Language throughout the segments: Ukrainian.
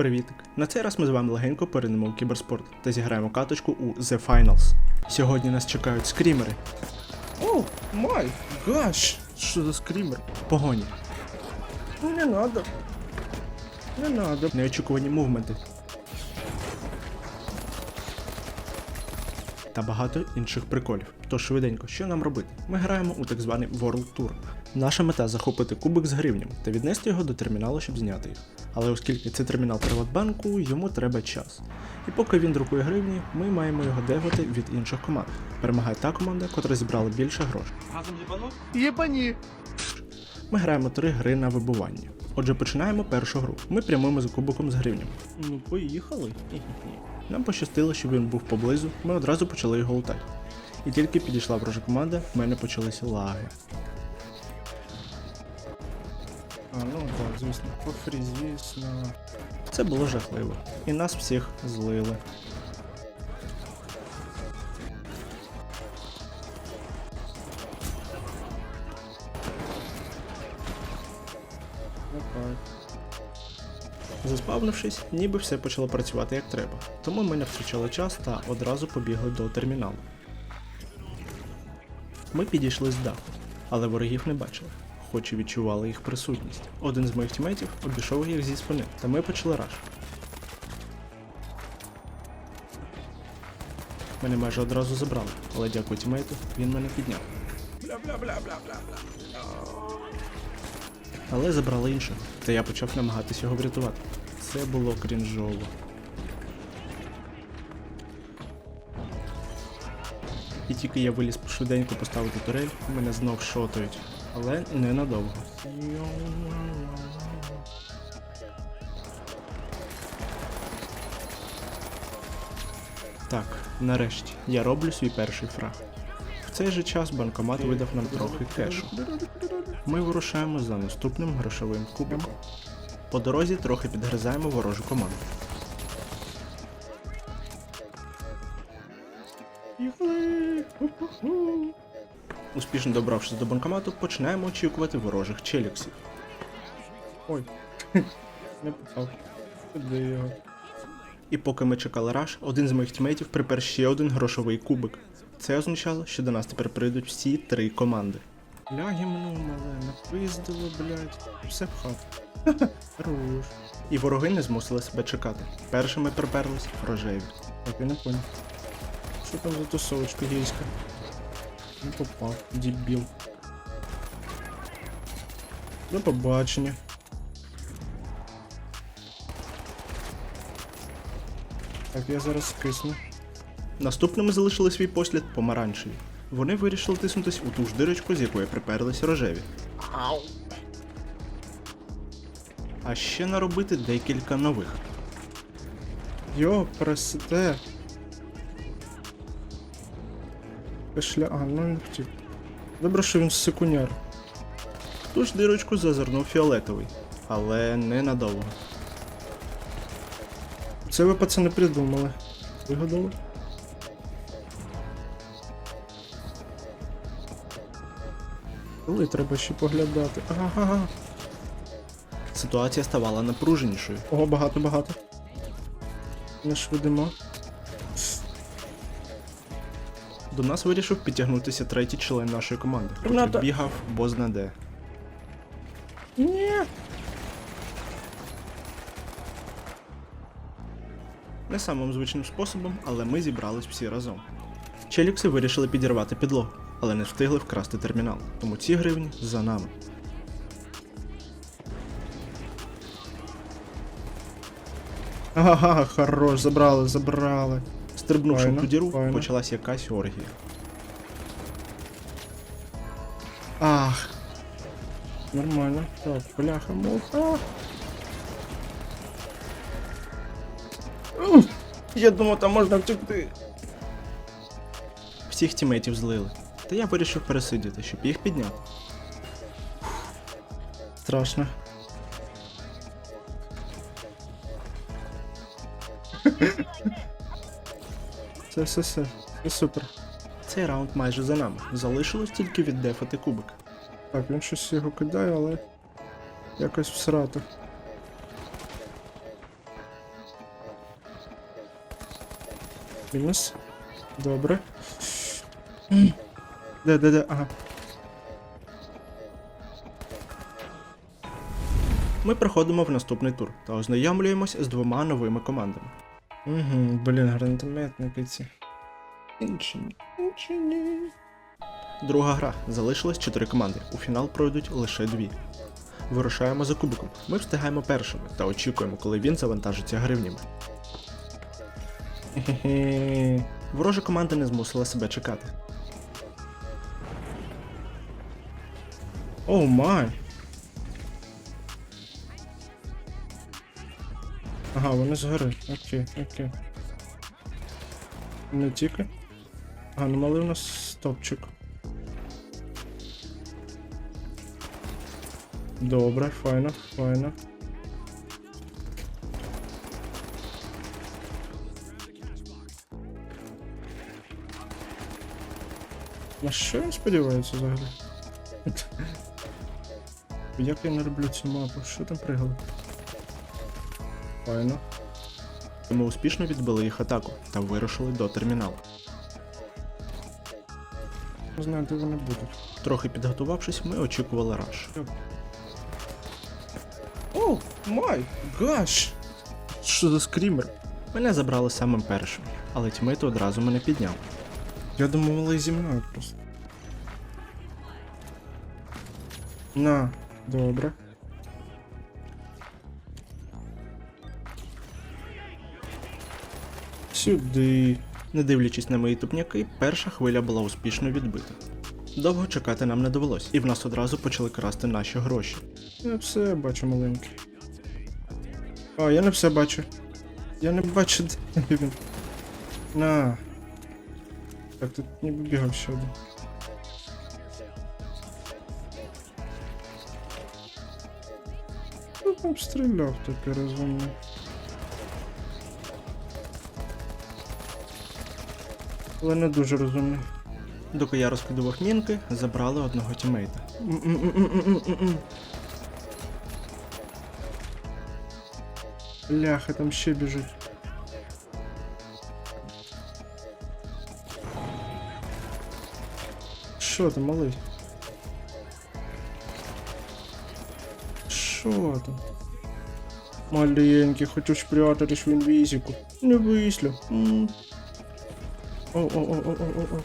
Привітик! На цей раз ми з вами легенько перейдемо у кіберспорт та зіграємо каточку у The Finals. Сьогодні нас чекають скрімери. О, май гаш! Що за скример? Погоні, Ну не надо. Не надо. неочікувані мувменти. Та багато інших приколів. Тож швиденько, що нам робити? Ми граємо у так званий World Tour. Наша мета захопити кубик з гривням та віднести його до терміналу, щоб зняти їх. Але оскільки це термінал Приватбанку, йому треба час. І поки він друкує гривні, ми маємо його девати від інших команд. Перемагає та команда, котра зібрала більше грошей. Єбані. Ми граємо три гри на вибування. Отже, починаємо першу гру. Ми прямуємо за кубиком з гривням. Ну поїхали. Нам пощастило, що він був поблизу, ми одразу почали його лутати. І тільки підійшла ворожа команда, в мене почалися лаги. А, ну так, звісно. По звісно. Це було жахливо. І нас всіх злили. Заспавнившись, ніби все почало працювати як треба. Тому ми не втрачали час та одразу побігли до терміналу. Ми підійшли з даху, але ворогів не бачили, хоч і відчували їх присутність. Один з моїх тімейтів обійшов їх зі спини, та ми почали раш. Мене майже одразу забрали, але дякую тімейту, він мене підняв. Але забрали іншого, та я почав намагатись його врятувати. Це було крінжово. І тільки я виліз швиденько поставити турель, мене знов шотають. Але ненадовго. Так, нарешті, я роблю свій перший фраг. В цей же час банкомат видав нам трохи кешу. Ми вирушаємо за наступним грошовим кубиком. По дорозі трохи підгризаємо ворожу команду. Успішно добравшись до банкомату, починаємо очікувати ворожих челіксів. Ой. Не попав. Куди його? І поки ми чекали раш, один з моїх тімейтів припер ще один грошовий кубик. Це означало, що до нас тепер прийдуть всі три команди. Ля гімно мале, напиздило, блядь. Все в хату. Хорош. І вороги не змусили себе чекати. Першими приперлись рожеві. Так, я не понял. Що там за тусовочка гейська? Не попав, дебіл. До побачення. Так, я зараз скисну. Наступними залишили свій послід помаранчеві. Вони вирішили тиснутись у ту ж дирочку, з якої приперлись рожеві. А ще наробити декілька нових. Йо, пресете. Кашля. А, ну не хотів. Добре, що він секуняр. В ту ж дирочку зазирнув фіолетовий, але ненадовго. Це ви пацани придумали. Вигадали? Коли треба ще поглядати. Ага. Ситуація ставала напруженішою. Ого, багато, багато. Не швидимо. До нас вирішив підтягнутися третій член нашої команди, який бігав бозна де. Ні. Не самим звичним способом, але ми зібрались всі разом. Челікси вирішили підірвати підлогу, але не встигли вкрасти термінал, тому ці гривні за нами. Ага, хорош, забрали, забрали. Стрибнувши Файно, в ту діру, файно. почалась якась оргія. Ах. Нормально. Так, бляха, муха. Ух, Я думав, там можна втекти. Всіх тімейтів злили. Та я вирішив пересидіти, щоб їх підняти. Страшно. Це все, все, все супер. Цей раунд майже за нами. Залишилось тільки віддефати кубик. Так, він щось його кидає, але якось всрато. Мінус. Добре. Де, де, де, ага. Ми проходимо в наступний тур та ознайомлюємось з двома новими командами. Угу, блін, гранатометники ці. Інші, інші ні. Друга гра. Залишилось 4 команди. У фінал пройдуть лише дві. Вирушаємо за кубиком. Ми встигаємо першими та очікуємо, коли він завантажиться гривнями. Ворожа команда не змусила себе чекати. Оу май. Ага, вони згори. Окей, окей. Не тільки. Ага, ну малий у нас стопчик. Добре, файно, файно. На що він сподівається взагалі? Як я не люблю цю мапу? Що там пригало? Файно. Ми успішно відбили їх атаку та вирушили до терміналу. Не знаю, де вони будуть. Трохи підготувавшись, ми очікували раш. О, май гаш! Що за скрімер? Мене забрали самим першим, але тімейт одразу мене підняв. Я думав, малий зі мною просто. На, добре. Сюди. Не дивлячись на мої тупняки, перша хвиля була успішно відбита. Довго чекати нам не довелось, і в нас одразу почали красти наші гроші. Я все бачу маленький. А, я не все бачу. Я не бачу, де він. На. Так, тут ніби бігав ще один. Хто там стріляв Але не дуже розумний. Доки я розкидував мінки, забрали одного тімейта. Ляха, там ще біжить. Що там, малий? Що там? Маленький, хочу спрятатись в інвізіку. Не вислю. О-о-о-о-о-о.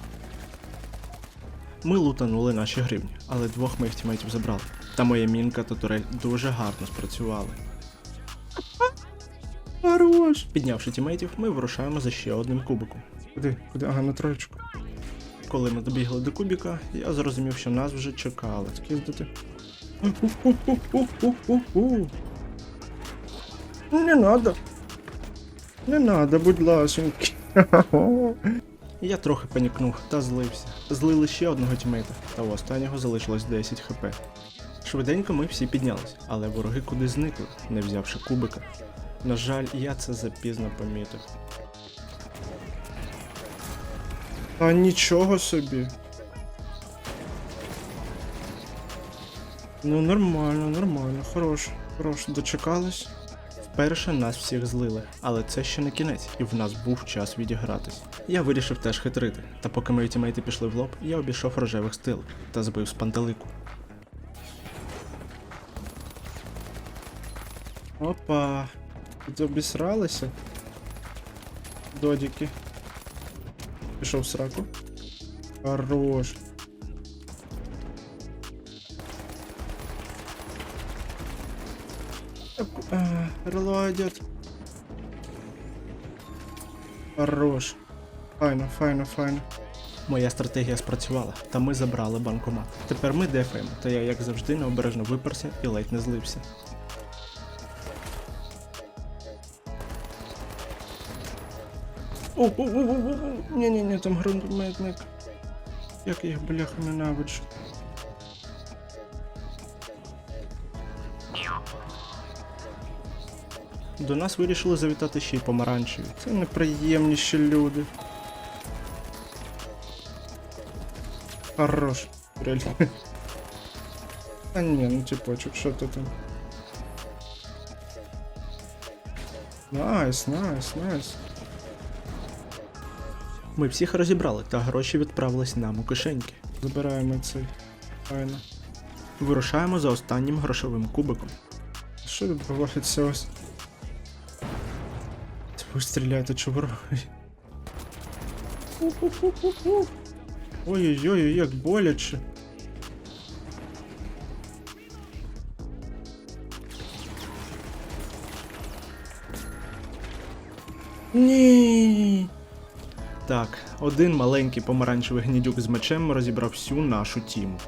Ми лутанули наші гривні, але двох моїх тімейтів забрали. Та моя мінка та турель дуже гарно спрацювали. Хорош. Піднявши тімейтів, ми вирушаємо за ще одним кубиком. Куди? Куди? Ага, на троєчку. Коли ми добігли до кубіка, я зрозумів, що нас вже чекали. Киздати. Не надо. Не надо, будь ласенький. Я трохи панікнув та злився. Злили ще одного тімейта, та у останнього залишилось 10 хп. Швиденько ми всі піднялись, але вороги куди зникли, не взявши кубика. На жаль, я це запізно помітив. А нічого собі. Ну нормально, нормально, хорош, хорош, дочекались. Вперше нас всіх злили, але це ще не кінець, і в нас був час відігратись. Я вирішив теж хитрити, та поки мої тімейти пішли в лоб, я обійшов рожевих стил та збив з пантелику. Опа. Обісралися. Додіки. Пішов в сраку. Хорош. А, Релоадять. Хорош. Файно, файно, файно. Моя стратегія спрацювала, та ми забрали банкомат. Тепер ми дефаємо, та я, як завжди, необережно виперся і ледь не злився. О, о, о, о, о, о. Ні, ні, ні, там гранатометник. Як я їх бляха ненавиджу. До нас вирішили завітати ще й помаранчеві. Це неприємніші люди. Хорош. Реально. А ні, ну типочок, що ти там? Найс, найс, найс. Ми всіх розібрали, та гроші відправились нам у кишеньки. Забираємо цей. Файно. Вирушаємо за останнім грошовим кубиком. Що відбувається ось? Ви стріляєте чого? Ой-ой-ой, як боляче. Ні. Так, один маленький помаранчевий гнідюк з мечем розібрав всю нашу тіму.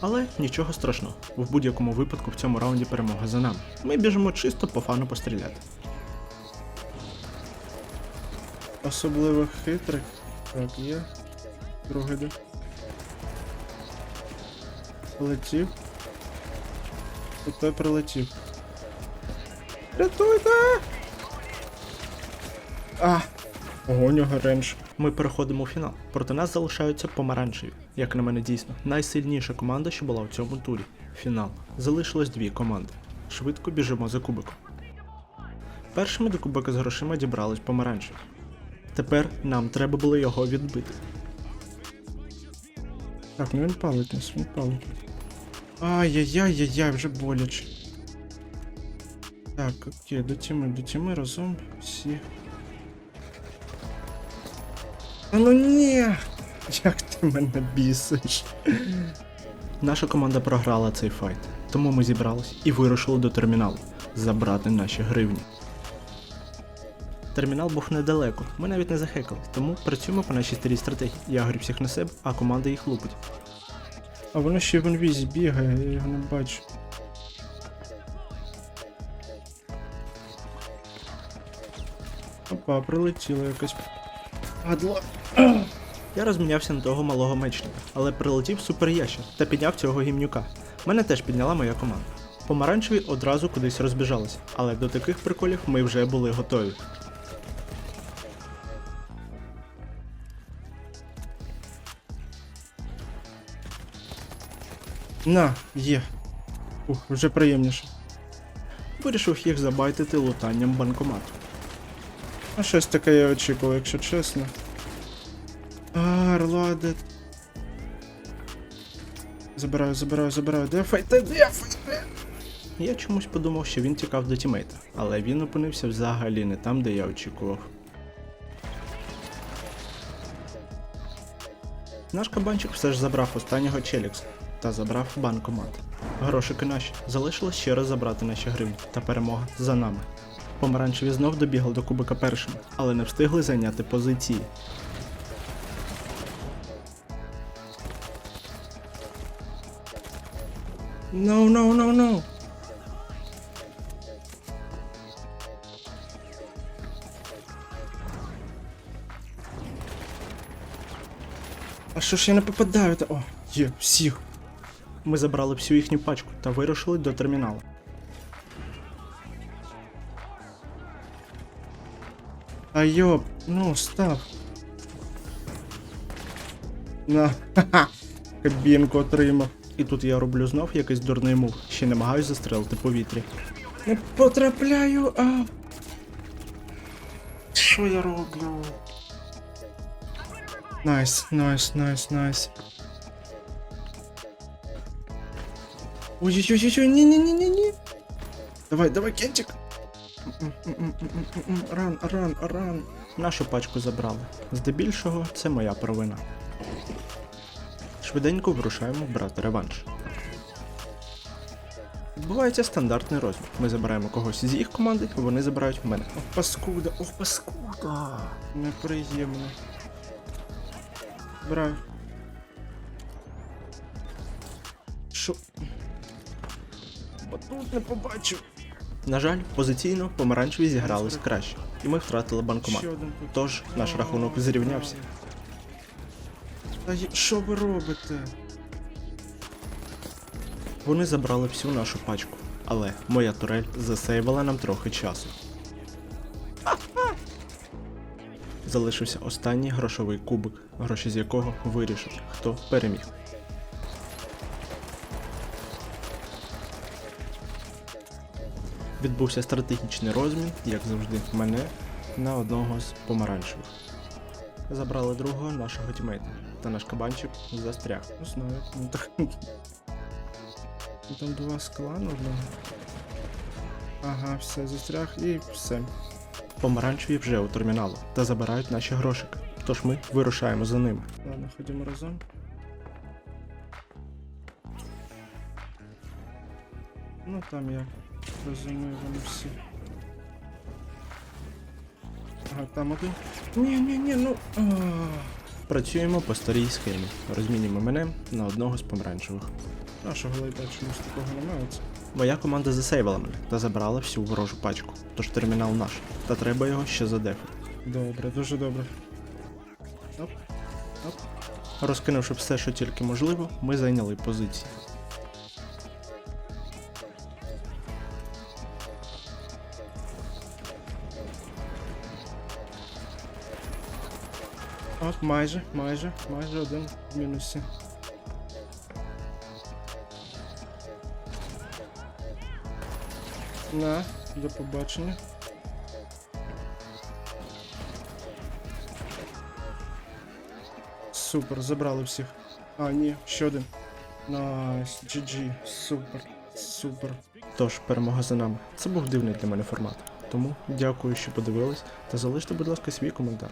Але нічого страшного, в будь-якому випадку в цьому раунді перемога за нами. Ми біжимо чисто по фану постріляти. Особливо хитрий. Так, є. Другий де. Полетів. Тут той прилетів. Рятуйте! А! Ого, у нього рендж. Ми переходимо у фінал. Проти нас залишаються помаранчеві. Як на мене, дійсно, найсильніша команда, що була в цьому турі. Фінал. Залишилось дві команди. Швидко біжимо за кубиком. Першими до кубика з грошима дібрались помаранчеві. Тепер нам треба було його відбити. Так, ну він палить нас, він палить. Ай-яй-яй-яй-яй, вже боляче. Так, окей, до тіми, до тіми разом всі. А ну ні! Як ти мене бісиш? Наша команда програла цей файт, тому ми зібрались і вирушили до терміналу забрати наші гривні. Термінал був недалеко, ми навіть не захекались, тому працюємо по нашій старій стратегії. Я грю всіх на себе, а команда їх лупить. А воно ще в інвізі бігає, я його не бачу. Опа, прилетіла якась. Падла. Я розмінявся на того малого мечника, але прилетів суперящер та підняв цього гімнюка. Мене теж підняла моя команда. Помаранчеві одразу кудись розбіжалися, але до таких приколів ми вже були готові. На, є. Ух, вже приємніше. Вирішив їх забайтити лутанням банкомату. А щось таке я очікував, якщо чесно. А, Орладе. Забираю, забираю, забираю. Де файте, де файте? Я чомусь подумав, що він тікав до тімейта, але він опинився взагалі не там, де я очікував. Наш кабанчик все ж забрав останнього челікса та забрав банкомат. Грошики наші залишилось ще раз забрати наші гривні, та перемога за нами. Помаранчеві знов добігли до кубика першими, але не встигли зайняти позиції. No, no, no, no. А що ж я не попадаю? О, є, всіх. Ми забрали всю їхню пачку та вирушили до терміналу. А йоп, ну, став. На, ха-ха, кабінку отримав. І тут я роблю знов якийсь дурний мув, ще намагаюсь застрелити повітря. Не потрапляю, а. Що я роблю? Найс, найс, найс, найс. Ой-ой-ой-ой, ні-ні-ні-ні-ні. Давай, давай, кентик. Ран, ран, ран. Нашу пачку забрали. Здебільшого це моя провина. Швиденько вирушаємо брати реванш. Відбувається стандартний розмір. Ми забираємо когось з їх команди, вони забирають в мене. Ох, паскуда, ох, паскуда. Неприємно. Брав. Не побачив. На жаль, позиційно помаранчеві зігрались краще, і ми втратили банкомат. Тож наш рахунок зрівнявся. Та що ви робите? Вони забрали всю нашу пачку, але моя турель засейвила нам трохи часу. Залишився останній грошовий кубик, гроші з якого вирішать, хто переміг. Відбувся стратегічний розмін, як завжди, мене на одного з помаранчевих. Забрали другого нашого тімейта, та наш кабанчик застряг. Не знаю, ну. Ну, Там два скла одного. Ага, все, застряг і все. Помаранчеві вже у терміналу та забирають наші грошики. Тож ми вирушаємо за ними. Ладно, ходімо разом. Ну там я розумію, вони всі. Ага, там один. Ні, ні, ні, ну. А, Працюємо по старій схемі. Розмінюємо мене на одного з помаранчевих. нашого лайта чомусь такого немає. Моя команда засейвила мене та забрала всю ворожу пачку. Тож термінал наш. Та треба його ще задефати. Добре, дуже добре. Оп, оп. Розкинувши все, що тільки можливо, ми зайняли позиції. От, майже, майже, майже один в мінусі. На, до побачення. Супер, забрали всіх. А, ні, ще один. Найс, GG, супер, супер. Тож, перемога за нами. Це був дивний для мене формат. Тому дякую, що подивились, та залиште, будь ласка, свій коментар.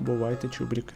Бувайте, чубріки.